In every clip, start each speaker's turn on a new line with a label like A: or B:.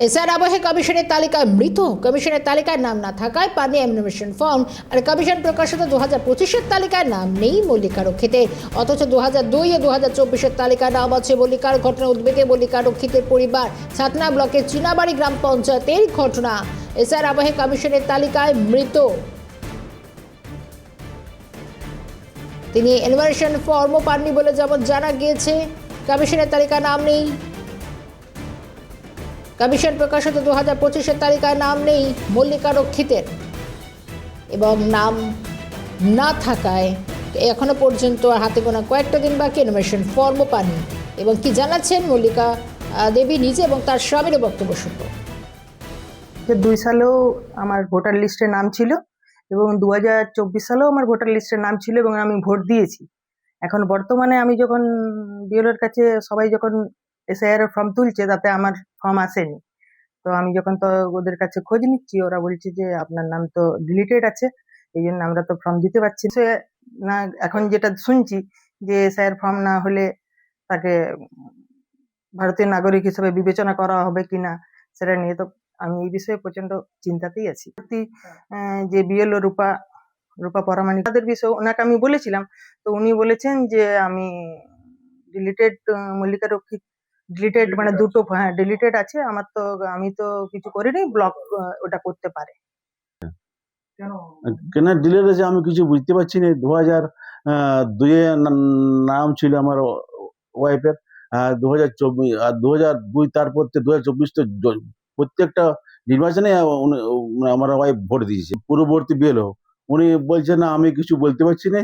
A: SR আবহে কমিশনের তালিকায় মৃত। কমিশনের তালিকায় নাম না থাকায় পাননি এমিনেশন ফর্ম আর কমিশন প্রকাশিত দু হাজার পঁচিশের তালিকায় নাম নেই মল্লিকা রক্ষিতের অথচ দু হাজার দুই ও দু হাজার চব্বিশের তালিকায় নাম আছে মল্লিকার ঘটনা উদ্বেগে মল্লিকা রক্ষিতের পরিবার, ছাতনা ব্লকের চিনাবাড়ি গ্রাম পঞ্চায়েতের ঘটনা। এসআর আবহে কমিশনের তালিকায় মৃত। তিনি এনভারেশন ফর্মও পাননি বলে যেমন জানা গিয়েছে, কমিশনের তালিকায় নাম নেই। কমিশন প্রকাশিত দু হাজার পঁচিশের তালিকায় নাম নেই মল্লিকা রক্ষিতের। এবং নাম না থাকায় এখনও পর্যন্ত হাতে গোনা কয়েকটা দিন বাকি ইনোভেশন ফর্মও পাননি। এবং কি জানাচ্ছেন মল্লিকা দেবী নিজে এবং তার স্বামীর বক্তব্য শুনব।
B: দুই সালেও আমার ভোটার লিস্টে নাম ছিল এবং দু হাজার চব্বিশ সালেও আমার ভোটার লিস্টে নাম ছিল এবং আমি ভোট দিয়েছি। এখন বর্তমানে আমি যখন বিএলওর কাছে সবাই যখন এসআইআর ফর্ম তুলছে, তাতে আমার ফর্ম আসেনি তো আমি যখন তো ওদের কাছে খোঁজ নিচ্ছি, ওরা বলছে যে আপনার নাম তো ডিলিটেড আছে, এই জন্য আমরা তো ফর্ম দিতে পারছি না। এখন যেটা শুনছি যে এসআইআর ফর্ম না হলে তাকে ভারতীয় নাগরিক হিসেবে বিবেচনা করা হবে কিনা সেটা নিয়ে তো আমি এই বিষয়ে প্রচণ্ড চিন্তাতেই আছি যে বিএলও রূপা রূপা পরামানি তাদের বিষয়ে ওনাকে আমি বলেছিলাম, তো উনি বলেছেন যে আমি ডিলিটেড মল্লিকা রক্ষিত ডিলিটেড মানে দুটো হ্যাঁ ডিলিটেড আছে। আমার তো আমি তো কিছু করিনি ব্লক ওটা করতে পারে।
C: কেন? ডিলের আছে আমি কিছু বুঝতে পারছি না। দু হাজার দুয়ে নাম ছিল আমার ওয়াইফের দু হাজার চব্বিশ আর দু হাজার দুই তারপর দু হাজার চব্বিশ তো প্রত্যেকটা নির্বাচনে আমার ওয়াইফ ভোট দিয়েছে। পূর্ববর্তী বিএলও। উনি বলছেন না আমি কিছু বলতে পারছি না।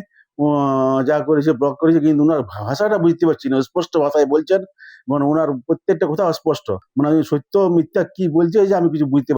C: যা করেছে ব্লক করেছে, কিন্তু ওনার ভাষাটা বুঝতে পারছি না। স্পষ্ট ভাষায় বলছেন। মানে ওনার প্রত্যেকটা কথা অস্পষ্ট। মানে সত্য, মিথ্যা কি বলছে যে আমি কিছু বুঝতে